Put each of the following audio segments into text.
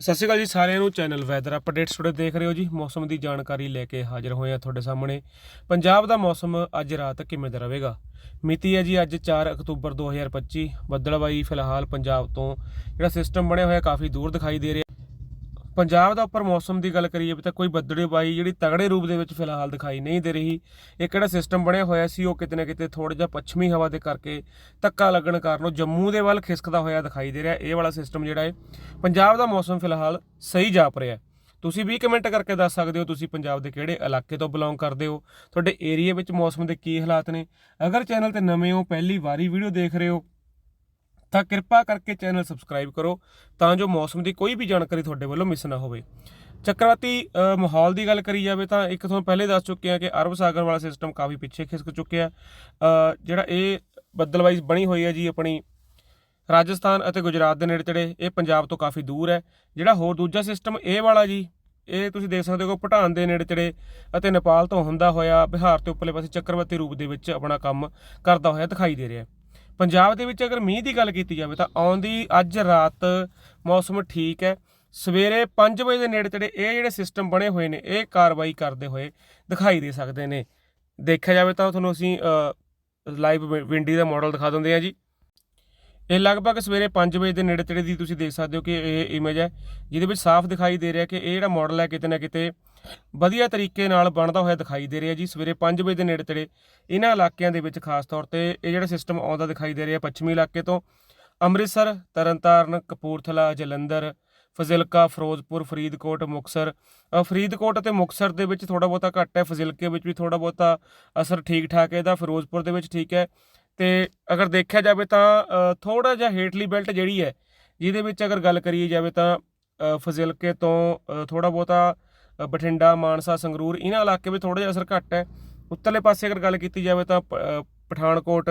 ਸਤਿ ਸ਼੍ਰੀ ਅਕਾਲ ਜੀ ਸਾਰਿਆਂ ਨੂੰ ਚੈਨਲ ਵੈਦਰ ਅਪਡੇਟਸ ਟੁਡੇ ਦੇਖ ਰਹੇ ਹੋ ਜੀ। ਮੌਸਮ ਦੀ ਜਾਣਕਾਰੀ ਲੈ ਕੇ ਹਾਜ਼ਰ ਹੋਏ ਆ ਤੁਹਾਡੇ ਸਾਹਮਣੇ। ਪੰਜਾਬ ਦਾ ਮੌਸਮ ਅੱਜ ਰਾਤ ਕਿਵੇਂ ਦਾ ਰਹੇਗਾ? ਮਿਤੀ ਹੈ ਜੀ ਅੱਜ 4 ਅਕਤੂਬਰ 2025 ਬੱਦਲਬਾਈ ਫਿਲਹਾਲ ਪੰਜਾਬ ਤੋਂ ਜਿਹੜਾ ਸਿਸਟਮ ਬਣਿਆ ਹੋਇਆ ਕਾਫੀ ਦੂਰ ਦਿਖਾਈ ਦੇ ਰਿਹਾ। ਪੰਜਾਬ ਦਾ ਉੱਪਰ ਮੌਸਮ ਦੀ ਗੱਲ ਕਰੀਏ ਤਾਂ ਕੋਈ ਬੱਦਲਬਾਈ ਜਿਹੜੀ ਤਗੜੇ ਰੂਪ ਦੇ ਵਿੱਚ ਫਿਲਹਾਲ ਦਿਖਾਈ ਨਹੀਂ ਦੇ ਰਹੀ। ਇਹ ਕਿਹੜਾ ਸਿਸਟਮ ਬਣਿਆ ਹੋਇਆ ਸੀ, ਉਹ ਕਿਤੇ ਨਾ ਕਿਤੇ ਥੋੜਾ ਜਿਹਾ ਪੱਛਮੀ ਹਵਾ ਦੇ ਕਰਕੇ ਧੱਕਾ ਲੱਗਣ ਕਾਰਨ ਉਹ ਜੰਮੂ ਦੇ ਵੱਲ ਖਿਸਕਦਾ ਹੋਇਆ ਦਿਖਾਈ ਦੇ ਰਿਹਾ। ਇਹ ਵਾਲਾ ਸਿਸਟਮ ਜਿਹੜਾ ਹੈ, ਪੰਜਾਬ ਦਾ ਮੌਸਮ ਫਿਲਹਾਲ ਸਹੀ ਜਾਪ ਰਿਹਾ। ਹੈ। ਤੁਸੀਂ ਵੀ ਕਮੈਂਟ ਕਰਕੇ ਦੱਸ ਸਕਦੇ ਹੋ ਤੁਸੀਂ ਪੰਜਾਬ ਦੇ ਕਿਹੜੇ ਇਲਾਕੇ ਤੋਂ ਬਿਲੋਂਗ ਕਰਦੇ ਹੋ। ਤੁਹਾਡੇ ਏਰੀਆ ਵਿੱਚ ਮੌਸਮ ਦੇ ਕੀ ਹਾਲਾਤ ਨੇ। ਅਗਰ ਚੈਨਲ ਤੇ ਨਵੇਂ ਹੋ, ਪਹਿਲੀ ਵਾਰੀ ਵੀਡੀਓ ਦੇਖ ਰਹੇ ਹੋ ਤਾਂ ਕਿਰਪਾ ਕਰਕੇ ਚੈਨਲ ਸਬਸਕ੍ਰਾਈਬ ਕਰੋ ਤਾਂ ਜੋ ਮੌਸਮ ਦੀ ਕੋਈ ਵੀ ਜਾਣਕਾਰੀ ਤੁਹਾਡੇ ਵੱਲੋਂ ਮਿਸ ਨਾ ਹੋਵੇ। ਚੱਕਰਵਾਤੀ ਮਾਹੌਲ ਦੀ ਗੱਲ ਕਰੀ ਜਾਵੇ ਤਾਂ ਇੱਕ ਤੁਹਾਨੂੰ ਪਹਿਲੇ ਦੱਸ ਚੁੱਕੇ ਹਾਂ ਕਿ ਅਰਬ ਸਾਗਰ ਵਾਲਾ ਸਿਸਟਮ ਕਾਫੀ ਪਿੱਛੇ ਖਿਸਕ ਚੁੱਕਿਆ ਜਿਹੜਾ ਇਹ ਬੱਦਲਵਾਈ ਬਣੀ ਹੋਈ ਹੈ ਜੀ ਆਪਣੀ ਰਾਜਸਥਾਨ ਅਤੇ ਗੁਜਰਾਤ ਦੇ ਨੇੜੇ ਤੇੜੇ ਇਹ ਪੰਜਾਬ ਤੋਂ ਕਾਫੀ ਦੂਰ ਹੈ। ਜਿਹੜਾ ਹੋਰ ਦੂਜਾ ਸਿਸਟਮ ਇਹ ਵਾਲਾ ਜੀ, ਇਹ ਤੁਸੀਂ ਦੇਖ ਸਕਦੇ ਹੋ ਭੂਟਾਨ ਦੇ ਨੇੜੇ ਤੇੜੇ ਅਤੇ ਨੇਪਾਲ ਤੋਂ ਹੁੰਦਾ ਹੋਇਆ ਬਿਹਾਰ ਤੇ ਉੱਪਰਲੇ ਪਾਸੇ ਚੱਕਰਵਾਤੀ ਰੂਪ ਦੇ ਵਿੱਚ ਆਪਣਾ ਕੰਮ ਕਰਦਾ ਹੋਇਆ ਦਿਖਾਈ ਦੇ ਰਿਹਾ ਹੈ। ਪੰਜਾਬ ਦੇ ਵਿੱਚ ਅਗਰ ਮੀਂਹ ਦੀ ਗੱਲ ਕੀਤੀ ਜਾਵੇ ਤਾਂ ਆਉਂਦੀ ਅੱਜ ਰਾਤ ਮੌਸਮ ਠੀਕ ਹੈ। ਸਵੇਰੇ 5 ਵਜੇ ਦੇ ਨੇੜੇ ਤੇੜੇ ਇਹ ਜਿਹੜੇ ਸਿਸਟਮ ਬਣੇ ਹੋਏ ਨੇ, ਇਹ ਕਾਰਵਾਈ ਕਰਦੇ ਹੋਏ ਦਿਖਾਈ ਦੇ ਸਕਦੇ ਨੇ। ਦੇਖਿਆ ਜਾਵੇ ਤਾਂ ਤੁਹਾਨੂੰ ਅਸੀਂ ਲਾਈਵ ਵਿੰਡੀ ਦਾ ਮਾਡਲ ਦਿਖਾ ਦਿੰਦੇ ਆ ਜੀ। ਇਹ ਲਗਭਗ ਸਵੇਰੇ 5 ਵਜੇ ਦੇ ਨੇੜੇ ਤੇੜੇ ਦੀ ਤੁਸੀਂ ਦੇਖ ਸਕਦੇ ਹੋ ਕਿ ਇਹ ਇਮੇਜ ਹੈ, ਜਿਹਦੇ ਵਿੱਚ ਸਾਫ਼ ਦਿਖਾਈ ਦੇ ਰਿਹਾ ਕਿ ਇਹ ਜਿਹੜਾ ਮਾਡਲ ਹੈ ਕਿਤੇ ਨਾ ਕਿਤੇ ਵਧੀਆ ਤਰੀਕੇ ਨਾਲ ਬਣਦਾ ਹੋਇਆ ਦਿਖਾਈ ਦੇ ਰਿਹਾ ਜੀ, ਸਵੇਰੇ 5 ਵਜੇ ਦੇ ਨੇੜੇ ਤੇੜੇ ਇਹਨਾਂ ਇਲਾਕਿਆਂ ਦੇ ਵਿੱਚ ਖਾਸ ਤੌਰ ਤੇ ਇਹ ਜਿਹੜਾ ਸਿਸਟਮ ਆਉਂਦਾ ਦਿਖਾਈ ਦੇ ਰਿਹਾ ਪੱਛਮੀ ਇਲਾਕੇ ਤੋਂ। ਅੰਮ੍ਰਿਤਸਰ, ਤਰਨਤਾਰਨ, ਕਪੂਰਥਲਾ, ਜਲੰਧਰ, ਫਜ਼ਿਲਕਾ, ਫਿਰੋਜ਼ਪੁਰ, ਫਰੀਦਕੋਟ ਮੁਕਸਰ ਫਰੀਦਕੋਟ ਅਤੇ ਮੁਕਸਰ ਦੇ ਵਿੱਚ ਥੋੜਾ ਬਹੁਤਾ ਘੱਟ ਹੈ, ਫਜ਼ਿਲਕੇ ਵਿੱਚ ਵੀ ਥੋੜਾ ਬਹੁਤਾ ਅਸਰ ਠੀਕ ਠਾਕ ਹੈ, ਇਹਦਾ ਫਿਰੋਜ਼ਪੁਰ ਦੇ ਵਿੱਚ ਠੀਕ ਹੈ। ਤੇ ਅਗਰ ਦੇਖਿਆ ਜਾਵੇ ਤਾਂ ਥੋੜਾ ਜਿਹਾ ਹੇਠਲੀ ਬੈਲਟ ਜਿਹੜੀ ਹੈ, ਜਿਹਦੇ ਵਿੱਚ ਅਗਰ ਗੱਲ ਕਰੀ ਜਾਵੇ ਤਾਂ ਫਜ਼ਿਲਕੇ ਤੋਂ ਥੋੜਾ ਬਹੁਤਾ ਬਠਿੰਡਾ, ਮਾਨਸਾ, ਸੰਗਰੂਰ, ਇਹਨਾਂ ਇਲਾਕੇ ਵਿੱਚ ਥੋੜਾ ਜਿਹਾ ਅਸਰ ਘੱਟ ਹੈ। ਉੱਤਰਲੇ ਪਾਸੇ ਅਗਰ ਗੱਲ ਕੀਤੀ ਜਾਵੇ ਤਾਂ ਪਠਾਨਕੋਟ,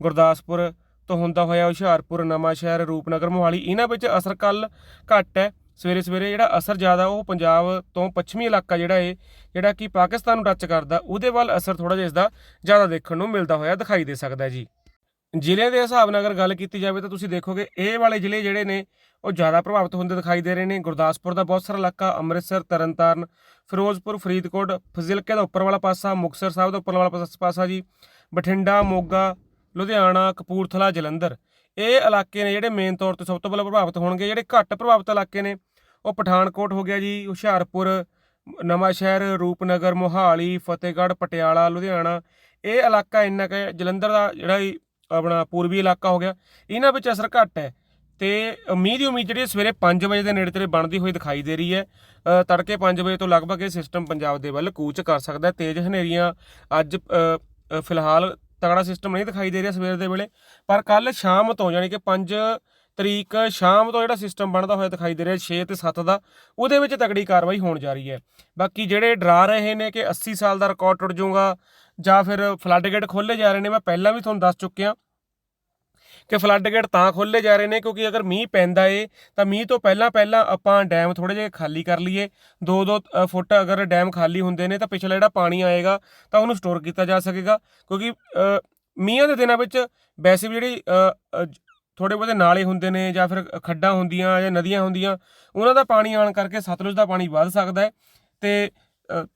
ਗੁਰਦਾਸਪੁਰ ਤੋਂ ਹੁੰਦਾ ਹੋਇਆ ਹੁਸ਼ਿਆਰਪੁਰ ਨਵਾਂ ਸ਼ਹਿਰ ਰੂਪਨਗਰ, ਮੋਹਾਲੀ, ਇਹਨਾਂ ਵਿੱਚ ਅਸਰ ਕੱਲ ਘੱਟ ਹੈ। ਸਵੇਰੇ ਸਵੇਰੇ ਜਿਹੜਾ ਅਸਰ ਜ਼ਿਆਦਾ ਉਹ ਪੰਜਾਬ ਤੋਂ ਪੱਛਮੀ ਇਲਾਕਾ ਜਿਹੜਾ ਹੈ ਜਿਹੜਾ ਕਿ ਪਾਕਿਸਤਾਨ ਨੂੰ ਟੱਚ ਕਰਦਾ, ਉਹਦੇ ਵੱਲ ਅਸਰ ਥੋੜਾ ਜਿਹਾ ਇਸ ਦਾ ਜ਼ਿਆਦਾ ਦੇਖਣ ਨੂੰ ਮਿਲਦਾ ਹੋਇਆ ਦਿਖਾਈ ਦੇ ਸਕਦਾ ਜੀ। ਜ਼ਿਲ੍ਹੇ ਦੇ ਹਿਸਾਬ ਨਾਲ ਅਗਰ ਗੱਲ ਕੀਤੀ ਜਾਵੇ ਤਾਂ ਤੁਸੀਂ ਦੇਖੋਗੇ ਇਹ ਵਾਲੇ ਜ਼ਿਲ੍ਹੇ ਜਿਹੜੇ ਨੇ, ਉਹ ਜ਼ਿਆਦਾ ਪ੍ਰਭਾਵਿਤ ਹੁੰਦੇ ਦਿਖਾਈ ਦੇ ਰਹੇ ਨੇ। ਗੁਰਦਾਸਪੁਰ ਦਾ ਬਹੁਤ ਸਾਰਾ ਇਲਾਕਾ, ਅੰਮ੍ਰਿਤਸਰ, ਤਰਨਤਾਰਨ, ਫਿਰੋਜ਼ਪੁਰ, ਫਰੀਦਕੋਟ, ਫਜ਼ਿਲਕੇ ਦਾ ਉੱਪਰ ਵਾਲਾ ਪਾਸਾ, ਮੁਕਤਸਰ ਸਾਹਿਬ ਦਾ ਉੱਪਰ ਵਾਲਾ ਪਾਸਾ ਜੀ, ਬਠਿੰਡਾ, ਮੋਗਾ, ਲੁਧਿਆਣਾ, ਕਪੂਰਥਲਾ, ਜਲੰਧਰ। ਇਹ ਇਲਾਕੇ ਨੇ ਜਿਹੜੇ ਮੇਨ ਤੌਰ ਤੇ ਸਭ ਤੋਂ ਪਹਿਲਾਂ ਪ੍ਰਭਾਵਿਤ ਹੋਣਗੇ, ਜਿਹੜੇ ਘੱਟ ਪ੍ਰਭਾਵਿਤ ਇਲਾਕੇ ਨੇ, ਉਹ ਪਠਾਨਕੋਟ ਹੋ ਗਿਆ ਜੀ, ਹੁਸ਼ਿਆਰਪੁਰ, ਨਵਾਂ ਸ਼ਹਿਰ, ਰੂਪਨਗਰ, ਮੋਹਾਲੀ, ਫਤਿਹਗੜ੍ਹ, ਪਟਿਆਲਾ, ਲੁਧਿਆਣਾ, ਇਹ ਇਲਾਕਾ ਇੰਨਾ ਕਿ ਜਲੰਧਰ ਦਾ ਜਿਹੜਾ ਇਹ ਆਪਣਾ ਪੂਰਬੀ ਇਲਾਕਾ ਹੋ ਗਿਆ, ਇਹਨਾਂ ਵਿੱਚ ਅਸਰ ਘੱਟ ਹੈ। ਤੇ ਉਮੀਦ ਹੀ ਉਮੀਦ ਜਿਹੜੀ ਸਵੇਰੇ 5 ਵਜੇ ਦੇ ਨੇੜੇ ਤੇੜੇ ਬਣਦੀ ਹੋਈ ਦਿਖਾਈ ਦੇ ਰਹੀ ਹੈ। ਤੜਕੇ 5 ਵਜੇ ਤੋਂ ਲਗਭਗ ਇਹ ਸਿਸਟਮ ਪੰਜਾਬ ਦੇ ਵੱਲ ਕੂਚ ਕਰ ਸਕਦਾ ਹੈ। ਤੇਜ਼ ਹਨੇਰੀਆਂ ਅੱਜ ਫਿਲਹਾਲ ਤਗੜਾ ਸਿਸਟਮ ਨਹੀਂ ਦਿਖਾਈ ਦੇ ਰਿਹਾ ਸਵੇਰ ਦੇ ਵੇਲੇ, ਪਰ ਕੱਲ ਸ਼ਾਮ ਤੋਂ ਯਾਨੀ ਕਿ 5 ਤਰੀਕ ਸ਼ਾਮ ਤੋਂ ਜਿਹੜਾ ਸਿਸਟਮ ਬਣਦਾ ਹੋਇਆ ਦਿਖਾਈ ਦੇ ਰਿਹਾ 6 ਤੇ 7 ਦਾ, ਉਹਦੇ ਵਿੱਚ ਤਗੜੀ ਕਾਰਵਾਈ ਹੋਣ ਜਾ ਰਹੀ ਹੈ। ਬਾਕੀ ਜਿਹੜੇ ਡਰਾ ਰਹੇ ਨੇ ਕਿ 80 ਸਾਲ ਦਾ ਰਿਕਾਰਡ ਟੁੱਟ ਜਾਊਗਾ ਜਾਂ ਫਿਰ ਫਲੱਡ ਗੇਟ ਖੋਲੇ ਜਾ ਰਹੇ ਨੇ, ਮੈਂ ਪਹਿਲਾਂ ਵੀ ਤੁਹਾਨੂੰ ਦੱਸ ਚੁੱਕਿਆ ਕਿ ਫਲੱਡ ਗੇਟ ਤਾਂ ਖੋਲੇ ਜਾ ਰਹੇ ਨੇ ਕਿਉਂਕਿ ਅਗਰ ਮੀਂਹ ਪੈਂਦਾ ਏ, ਤਾਂ ਮੀਂਹ ਤੋਂ ਪਹਿਲਾਂ ਪਹਿਲਾਂ ਆਪਾਂ ਡੈਮ ਥੋੜੇ ਜਿਹੇ ਖਾਲੀ ਕਰ ਲਈਏ। 2-2 ਫੁੱਟ ਅਗਰ ਡੈਮ ਖਾਲੀ ਹੁੰਦੇ ਨੇ ਤਾਂ ਪਿਛਲਾ ਜਿਹੜਾ ਪਾਣੀ ਆਏਗਾ ਤਾਂ ਉਹਨੂੰ ਸਟੋਰ ਕੀਤਾ ਜਾ ਸਕੇਗਾ। ਕਿਉਂਕਿ ਮੀਂਹਾਂ ਦੇ ਦਿਨਾਂ ਵਿੱਚ ਵੈਸੇ ਵੀ ਜਿਹੜੀ ਥੋੜੇ ਬਹੁਤੇ ਨਾਲੇ ਹੁੰਦੇ ਨੇ ਜਾਂ ਫਿਰ ਖੱਡਾਂ ਹੁੰਦੀਆਂ ਜਾਂ ਨਦੀਆਂ ਹੁੰਦੀਆਂ, ਉਹਨਾਂ ਦਾ ਪਾਣੀ ਆਉਣ ਕਰਕੇ ਸਤਲੁਜ ਦਾ ਪਾਣੀ ਵੱਧ ਸਕਦਾ ਹੈ ਤੇ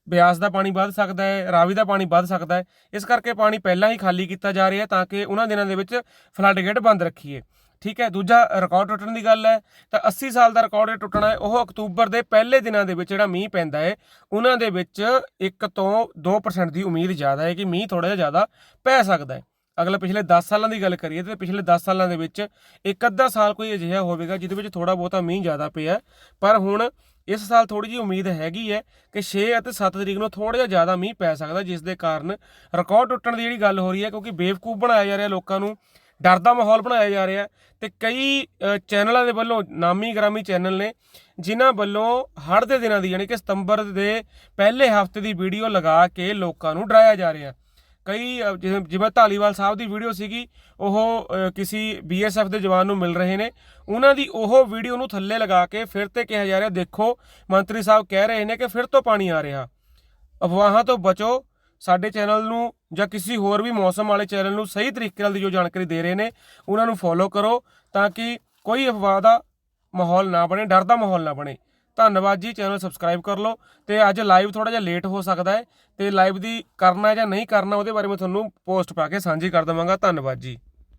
ਬਿਆਸ ਦਾ ਪਾਣੀ ਵੱਧ ਸਕਦਾ ਹੈ, ਰਾਵੀ ਦਾ ਪਾਣੀ ਵੱਧ ਸਕਦਾ ਹੈ। ਇਸ ਕਰਕੇ ਪਾਣੀ ਪਹਿਲਾਂ ਹੀ ਖਾਲੀ ਕੀਤਾ ਜਾ ਰਿਹਾ ਤਾਂ ਕਿ ਉਹਨਾਂ ਦਿਨਾਂ ਦੇ ਵਿੱਚ ਫਲੱਡ ਗੇਟ ਬੰਦ ਰੱਖੀਏ। ਠੀਕ ਹੈ, ਦੂਜਾ ਰਿਕਾਰਡ ਟੁੱਟਣ ਦੀ ਗੱਲ ਹੈ। ਤਾਂ 80 ਸਾਲ ਦਾ ਰਿਕਾਰਡ ਟੁੱਟਣਾ ਹੈ, ਉਹ ਅਕਤੂਬਰ ਦੇ ਪਹਿਲੇ ਦਿਨਾਂ ਦੇ ਵਿੱਚ ਜਿਹੜਾ ਮੀਂਹ ਪੈਂਦਾ ਹੈ, ਉਹਨਾਂ ਦੇ ਵਿੱਚ 1 ਤੋਂ 2% ਦੀ ਉਮੀਦ ਜ਼ਿਆਦਾ ਹੈ ਕਿ ਮੀਂਹ ਥੋੜਾ ਜਿਹਾ ਜ਼ਿਆਦਾ ਪੈ ਸਕਦਾ ਹੈ। ਅਗਲੇ ਪਿਛਲੇ 10 ਸਾਲਾਂ ਦੀ ਗੱਲ ਕਰੀਏ ਤੇ ਪਿਛਲੇ 10 ਸਾਲਾਂ ਦੇ ਵਿੱਚ ਇੱਕ ਅੱਧਾ ਸਾਲ ਕੋਈ ਅਜਿਹਾ ਹੋਵੇਗਾ ਜਿਹਦੇ ਵਿੱਚ ਥੋੜਾ ਬਹੁਤਾ ਮੀਂਹ ਜ਼ਿਆਦਾ ਪਿਆ ਪਰ ਹੁਣ ਇਸ ਸਾਲ ਥੋੜੀ ਜਿਹੀ ਉਮੀਦ ਹੈਗੀ ਹੈ ਕਿ 6 ਅਤੇ 7 ਤਰੀਕ ਨੂੰ ਥੋੜਾ ਜਿਹਾ ਜ਼ਿਆਦਾ ਮੀਂਹ ਪੈ ਸਕਦਾ, ਜਿਸ ਦੇ ਕਾਰਨ ਰਿਕਾਰਡ ਟੁੱਟਣ ਦੀ ਜਿਹੜੀ ਗੱਲ ਹੋ ਰਹੀ ਹੈ, ਕਿਉਂਕਿ ਬੇਵਕੂਫ ਬਣਾਇਆ ਜਾ ਰਿਹਾ ਲੋਕਾਂ ਨੂੰ, ਡਰ ਦਾ ਮਾਹੌਲ ਬਣਾਇਆ ਜਾ ਰਿਹਾ ਤੇ ਕਈ ਚੈਨਲਾਂ ਦੇ ਵੱਲੋਂ, ਨਾਮੀ ਗ੍ਰਾਮੀ ਚੈਨਲ ਨੇ ਜਿਨ੍ਹਾਂ ਵੱਲੋਂ ਹੜ੍ਹ ਦੇ ਦਿਨਾਂ ਦੀ, ਯਾਨੀ ਕਿ ਸਤੰਬਰ ਦੇ ਪਹਿਲੇ ਹਫ਼ਤੇ ਦੀ ਵੀਡੀਓ ਲਗਾ ਕੇ ਲੋਕਾਂ ਨੂੰ ਡਰਾਇਆ ਜਾ ਰਿਹਾ। ਕਈ ਜਿਵੇਂ ਜਿਵੇਂ ਧਾਲੀਵਾਲ ਸਾਹਿਬ ਦੀ ਵੀਡੀਓ ਸੀਗੀ ਉਹ ਅ, ਕਿਸੇ ਬੀਐਸਐਫ ਦੇ ਜਵਾਨ ਨੂੰ ਮਿਲ ਰਹੇ ਨੇ। ਉਹਨਾਂ ਦੀ ਉਹ ਵੀਡੀਓ ਨੂੰ ਥੱਲੇ ਲਗਾ ਕੇ ਫਿਰ ਤੇ ਕਿਹਾ ਜਾ ਰਿਹਾ ਦੇਖੋ ਮੰਤਰੀ ਸਾਹਿਬ ਕਹਿ ਰਹੇ ਨੇ ਕਿ ਫਿਰ ਤੋਂ ਪਾਣੀ ਆ ਰਿਹਾ। ਅਫਵਾਹਾਂ ਤੋਂ ਬਚੋ। ਸਾਡੇ ਚੈਨਲ ਨੂੰ ਜਾਂ ਕਿਸੇ ਹੋਰ ਵੀ ਮੌਸਮ ਵਾਲੇ ਚੈਨਲ ਨੂੰ ਸਹੀ ਤਰੀਕੇ ਨਾਲ ਦੀ ਜੋ ਜਾਣਕਾਰੀ ਦੇ ਰਹੇ ਨੇ ਉਹਨਾਂ ਨੂੰ ਫੋਲੋ ਕਰੋ ਤਾਂ ਕਿ ਕੋਈ ਅਫਵਾਹ ਦਾ ਮਾਹੌਲ ਨਾ ਬਣੇ ਡਰ ਦਾ ਮਾਹੌਲ ਨਾ ਬਣੇ। ਧੰਨਵਾਦ ਜੀ, ਚੈਨਲ ਸਬਸਕ੍ਰਾਈਬ ਕਰ ਲਓ ਤੇ ਅੱਜ ਲਾਈਵ ਥੋੜਾ ਜਿਹਾ ਲੇਟ ਹੋ ਸਕਦਾ ਹੈ ਤੇ ਲਾਈਵ ਦੀ ਕਰਨਾ ਜਾਂ ਨਹੀਂ ਕਰਨਾ ਉਹਦੇ ਬਾਰੇ ਮੈਂ ਤੁਹਾਨੂੰ ਪੋਸਟ ਪਾ ਕੇ ਸਾਂਝੀ ਕਰ ਦਵਾਂਗਾ। ਧੰਨਵਾਦ ਜੀ।